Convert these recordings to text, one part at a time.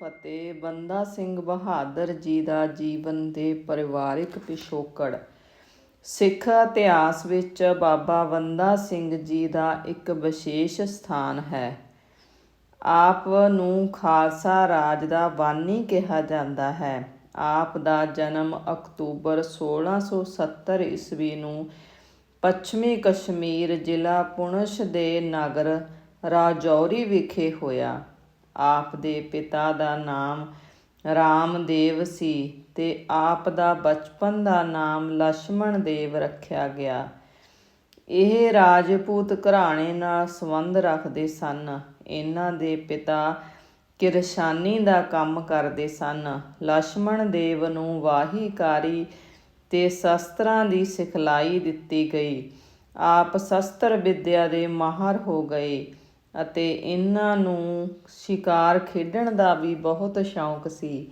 ਫਤਿਹ, ਬੰਦਾ ਸਿੰਘ ਬਹਾਦਰ ਜੀ ਦਾ ਜੀਵਨ ਤੇ ਪਰਿਵਾਰਿਕ ਪਿਛੋਕੜ। ਸਿੱਖ ਇਤਿਹਾਸ ਵਿੱਚ ਬਾਬਾ ਬੰਦਾ ਸਿੰਘ ਜੀ ਦਾ ਇੱਕ ਵਿਸ਼ੇਸ਼ ਸਥਾਨ ਹੈ। ਆਪ ਨੂੰ ਖਾਲਸਾ ਰਾਜ ਦਾ ਬਾਨੀ ਕਿਹਾ ਜਾਂਦਾ ਹੈ। ਆਪ ਦਾ ਜਨਮ ਅਕਤੂਬਰ 1670 ਈਸਵੀ ਨੂੰ ਪੱਛਮੀ ਕਸ਼ਮੀਰ ਜ਼ਿਲ੍ਹਾ ਪੁੰਛ ਦੇ ਨਗਰ ਰਾਜੌਰੀ ਵਿਖੇ ਹੋਇਆ। ਆਪ ਦੇ ਪਿਤਾ ਦਾ ਨਾਮ ਰਾਮਦੇਵ ਸੀ ਤੇ ਆਪ ਦਾ ਬਚਪਨ ਦਾ ਨਾਮ ਲక్ష్మణ ਦੇਵ ਰੱਖਿਆ ਗਿਆ। ਇਹ ਰਾਜਪੂਤ ਘਰਾਣੇ ਨਾਲ ਸੰਬੰਧ ਰੱਖਦੇ ਸਨ। ਇਹਨਾਂ ਦੇ ਪਿਤਾ ਕਿਰਸ਼ਾਨੀ ਦਾ ਕੰਮ ਕਰਦੇ ਸਨ। ਲక్ష్మణ ਦੇਵ ਨੂੰ ਵਾਹੀਕਾਰੀ ਤੇ ਸ਼ਸਤਰਾਂ ਦੀ ਸਿਖਲਾਈ ਦਿੱਤੀ ਗਈ। ਆਪ ਸ਼ਸਤਰ ਵਿੱਦਿਆ ਦੇ ਮਾਹਰ ਹੋ ਗਏ। ਅਤੇ ਇਹਨਾਂ ਨੂੰ ਸ਼ਿਕਾਰ ਖੇਡਣ ਦਾ ਵੀ ਬਹੁਤ ਸ਼ੌਂਕ ਸੀ।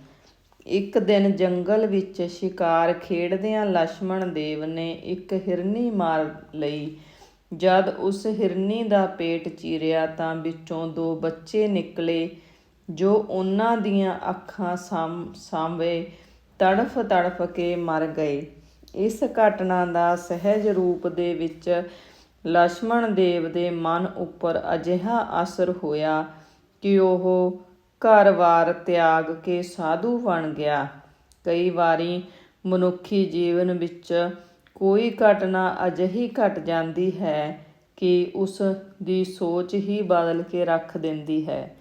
ਇੱਕ ਦਿਨ ਜੰਗਲ ਵਿੱਚ ਸ਼ਿਕਾਰ ਖੇਡਦਿਆਂ ਲਛਮਣ ਦੇਵ ਨੇ ਇੱਕ ਹਿਰਨੀ ਮਾਰ ਲਈ। ਜਦ ਉਸ ਹਿਰਨੀ ਦਾ ਪੇਟ ਚੀਰਿਆ ਤਾਂ ਵਿੱਚੋਂ ਦੋ ਬੱਚੇ ਨਿਕਲੇ, ਜੋ ਉਹਨਾਂ ਦੀਆਂ ਅੱਖਾਂ ਸਾਹਮਣੇ ਤੜਫ ਤੜਫ ਕੇ ਮਰ ਗਏ। ਇਸ ਘਟਨਾ ਦਾ ਸਹਿਜ ਰੂਪ ਦੇ ਵਿੱਚ ਲక్ష్మణ ਦੇਵ ਦੇ ਮਨ ਉੱਪਰ ਅਜਿਹਾ ਅਸਰ ਹੋਇਆ ਕਿ ਉਹ ਘਰ-ਵਾਰ ਤਿਆਗ ਕੇ ਸਾਧੂ ਬਣ ਗਿਆ। ਕਈ ਵਾਰੀ ਮਨੁੱਖੀ ਜੀਵਨ ਵਿੱਚ ਕੋਈ ਘਟਨਾ ਅਜਿਹੀ ਘਟ ਜਾਂਦੀ ਹੈ ਕਿ ਉਸ ਦੀ ਸੋਚ ਹੀ ਬਦਲ ਕੇ ਰੱਖ ਦਿੰਦੀ ਹੈ।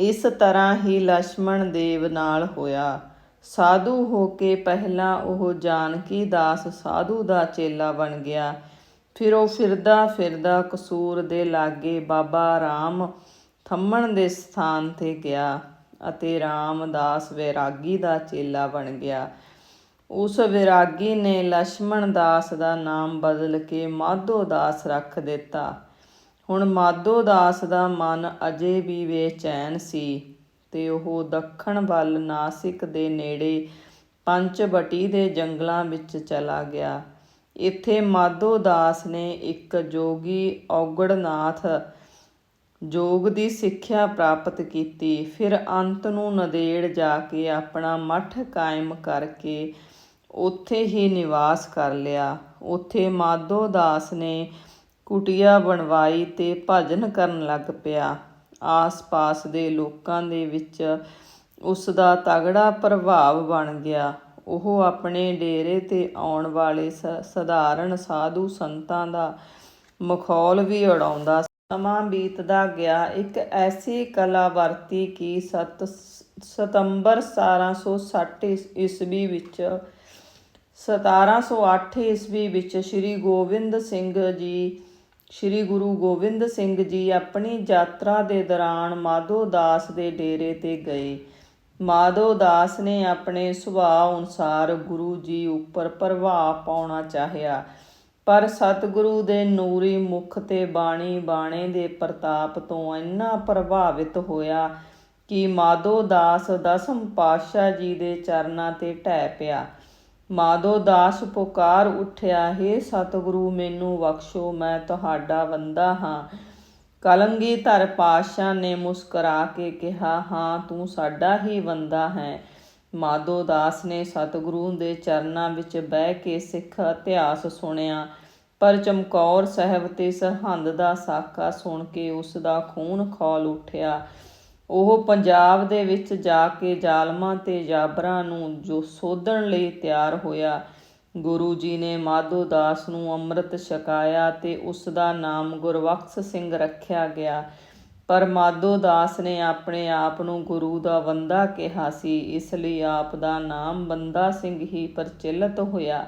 ਇਸ ਤਰ੍ਹਾਂ ਹੀ ਲక్ష్మణ ਦੇਵ ਨਾਲ ਹੋਇਆ। ਸਾਧੂ ਹੋ ਕੇ ਪਹਿਲਾਂ ਉਹ ਜਾਨਕੀ ਦਾਸ ਸਾਧੂ ਦਾ ਚੇਲਾ ਬਣ ਗਿਆ। ਫਿਰ ਉਹ ਫਿਰਦਾ ਫਿਰਦਾ ਕਸੂਰ ਦੇ ਲਾਗੇ ਬਾਬਾ ਰਾਮ ਥੰਮਣ ਦੇ ਸਥਾਨ ਤੇ ਗਿਆ ਅਤੇ ਰਾਮਦਾਸ ਵੈਰਾਗੀ ਦਾ ਚੇਲਾ ਬਣ ਗਿਆ। ਉਸ ਵਿਰਾਗੀ ਨੇ ਲక్ష్మణ ਦਾਸ ਦਾ ਨਾਮ ਬਦਲ ਕੇ ਮਾਧੋ ਦਾਸ ਰੱਖ ਦਿੱਤਾ। ਹੁਣ ਮਾਧੋ ਦਾਸ ਦਾ ਮਨ ਅਜੇ ਵੀ ਬੇਚੈਨ ਸੀ ਤੇ ਉਹ ਦੱਖਣ ਵੱਲ ਨਾਸਿਕ ਦੇ ਨੇੜੇ ਪੰਚਵਟੀ ਦੇ ਜੰਗਲਾਂ ਵਿੱਚ ਚਲਾ ਗਿਆ। ਇੱਥੇ ਮਾਧੋ ਦਾਸ ਨੇ ਇੱਕ ਜੋਗੀ ਔਗੜਨਾਥ ਯੋਗ ਦੀ ਸਿੱਖਿਆ ਪ੍ਰਾਪਤ ਕੀਤੀ। ਫਿਰ ਅੰਤ ਨੂੰ ਨਦੇੜ ਜਾ ਕੇ ਆਪਣਾ ਮੱਠ ਕਾਇਮ ਕਰਕੇ ਉੱਥੇ ਹੀ ਨਿਵਾਸ ਕਰ ਲਿਆ। ਉੱਥੇ ਮਾਧੋ ਦਾਸ ਨੇ ਕੁਟੀਆ ਬਣਵਾਈ ਤੇ ਭਜਨ ਕਰਨ ਲੱਗ ਪਿਆ। ਆਸ-ਪਾਸ ਦੇ ਲੋਕਾਂ ਦੇ ਵਿੱਚ ਉਸ ਦਾ ਤਗੜਾ ਪ੍ਰਭਾਵ ਬਣ ਗਿਆ। ਉਹ ਆਪਣੇ ਡੇਰੇ ਤੇ ਆਉਣ ਵਾਲੇ ਸ- ਸਧਾਰਨ ਸਾਧੂ ਸੰਤਾਂ ਦਾ ਮਖੌਲ ਵੀ ਉਡਾਉਂਦਾ। ਸਮਾਂ ਬੀਤਦਾ ਗਿਆ। ਇੱਕ ਐਸੀ ਕਲਾ ਵਰਤੀ ਕਿ ਸਤ, ਸਤੰਬਰ 1760 ਈਸ- ਈਸਵੀ ਵਿੱਚ 1708 ਈਸਵੀ ਵਿੱਚ ਸ੍ਰੀ ਗੋਬਿੰਦ ਸਿੰਘ ਜੀ, ਸ੍ਰੀ ਗੁਰੂ ਗੋਬਿੰਦ ਸਿੰਘ ਜੀ ਆਪਣੀ ਯਾਤਰਾ ਦੇ ਦੌਰਾਨ ਮਾਧੋ ਦਾਸ ਦੇ ਡੇਰੇ ਤੇ ਗਏ। ਮਾਧੋ ਦਾਸ ਨੇ ਆਪਣੇ ਸੁਭਾਅ ਅਨੁਸਾਰ ਗੁਰੂ ਜੀ ਉੱਪਰ ਪ੍ਰਭਾਵ ਪਾਉਣਾ ਚਾਹਿਆ। ਪਰ ਸਤਿਗੁਰੂ ਦੇ ਨੂਰੀ ਮੁਖ ਤੇ ਬਾਣੀ ਬਾਣੇ ਦੇ ਪ੍ਰਤਾਪ ਤੋਂ ਇੰਨਾ ਪ੍ਰਭਾਵਿਤ ਹੋਇਆ ਕਿ ਮਾਧੋ ਦਾਸ ਦਸਮ ਪਾਤਸ਼ਾਹ ਜੀ ਦੇ ਚਰਨਾਂ ਤੇ ਢਹਿ ਪਿਆ। ਮਾਧੋ ਦਾਸ ਪੁਕਾਰ ਉੱਠਿਆ हे ਸਤਿਗੁਰੂ, ਮੈਨੂੰ ਬਖਸ਼ੋ, ਮੈਂ ਤੁਹਾਡਾ ਬੰਦਾ ਹਾਂ। ਕਲੰਗੀ ਧਰ ਪਾਤਸ਼ਾਹ ਨੇ ਮੁਸਕਰਾ ਕੇ ਕਿਹਾ, ਹਾਂ, ਤੂੰ ਸਾਡਾ ਹੀ ਬੰਦਾ ਹੈ। ਮਾਧੋ ਦਾਸ ਨੇ ਸਤਿਗੁਰੂ ਦੇ ਚਰਨਾਂ ਵਿੱਚ ਬਹਿ ਕੇ ਸਿੱਖ ਇਤਿਹਾਸ ਸੁਣਿਆ। ਪਰ ਚਮਕੌਰ ਸਾਹਿਬ ਤੇ ਸਰਹੰਦ ਦਾ ਸਾਕਾ ਸੁਣ ਕੇ ਉਸ ਦਾ ਖੂਨ ਖੋਲ ਉੱਠਿਆ। ਉਹ ਪੰਜਾਬ ਦੇ ਵਿੱਚ ਜਾ ਕੇ ਜ਼ਾਲਮਾਂ ਤੇ ਜਾਬਰਾਂ ਨੂੰ ਜੋ ਸੋਧਣ ਲਈ ਤਿਆਰ ਹੋਇਆ। ਗੁਰੂ ਜੀ ਨੇ ਮਾਧੋ ਦਾਸ ਨੂੰ ਅੰਮ੍ਰਿਤ ਛਕਾਇਆ ਤੇ ਉਸ ਦਾ ਨਾਮ ਗੁਰਬਖਸ਼ ਸਿੰਘ ਰੱਖਿਆ ਗਿਆ। ਪਰ ਮਾਧੋ ਦਾਸ ਨੇ ਆਪਣੇ ਆਪ ਨੂੰ ਗੁਰੂ ਦਾ ਬੰਦਾ ਕਿਹਾ ਸੀ, ਇਸ ਲਈ ਆਪ ਦਾ ਨਾਮ ਬੰਦਾ ਸਿੰਘ ਹੀ ਪ੍ਰਚਲਿਤ ਹੋਇਆ।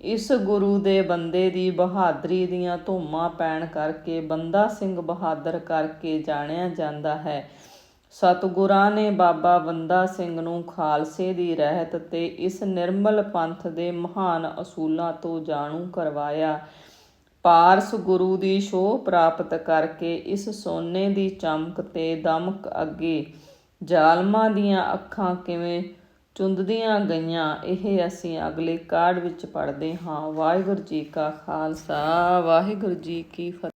ਇਸ ਗੁਰੂ ਦੇ ਬੰਦੇ ਦੀ ਬਹਾਦਰੀ ਦੀਆਂ ਧੂਮਾਂ ਪੈਣ ਕਰਕੇ ਬੰਦਾ ਸਿੰਘ ਬਹਾਦਰ ਕਰਕੇ ਜਾਣਿਆ ਜਾਂਦਾ ਹੈ। ਸਤਿਗੁਰਾਂ ਨੇ ਬਾਬਾ ਬੰਦਾ ਸਿੰਘ ਨੂੰ ਖਾਲਸੇ ਦੀ ਰਹਿਤ ਤੇ ਇਸ ਨਿਰਮਲ ਪੰਥ ਦੇ ਮਹਾਨ ਅਸੂਲਾਂ ਤੋਂ ਜਾਣੂ ਕਰਵਾਇਆ। ਪਾਰਸ ਗੁਰੂ ਦੀ ਸ਼ੋਅ ਪ੍ਰਾਪਤ ਕਰਕੇ ਇਸ ਸੋਨੇ ਦੀ ਚਮਕ ਤੇ ਦਮਕ ਅੱਗੇ ਜ਼ਾਲਮਾਂ ਦੀਆਂ ਅੱਖਾਂ ਕਿਵੇਂ ਚੁੰਦਦੀਆਂ ਗਈਆਂ, ਇਹ ਅਸੀਂ ਅਗਲੇ ਕਾਰਡ ਵਿੱਚ ਪੜ੍ਹਦੇ ਹਾਂ। ਵਾਹਿਗੁਰੂ ਜੀ ਕਾ ਖਾਲਸਾ, ਵਾਹਿਗੁਰੂ ਜੀ ਕੀ ਫਤਿਹ।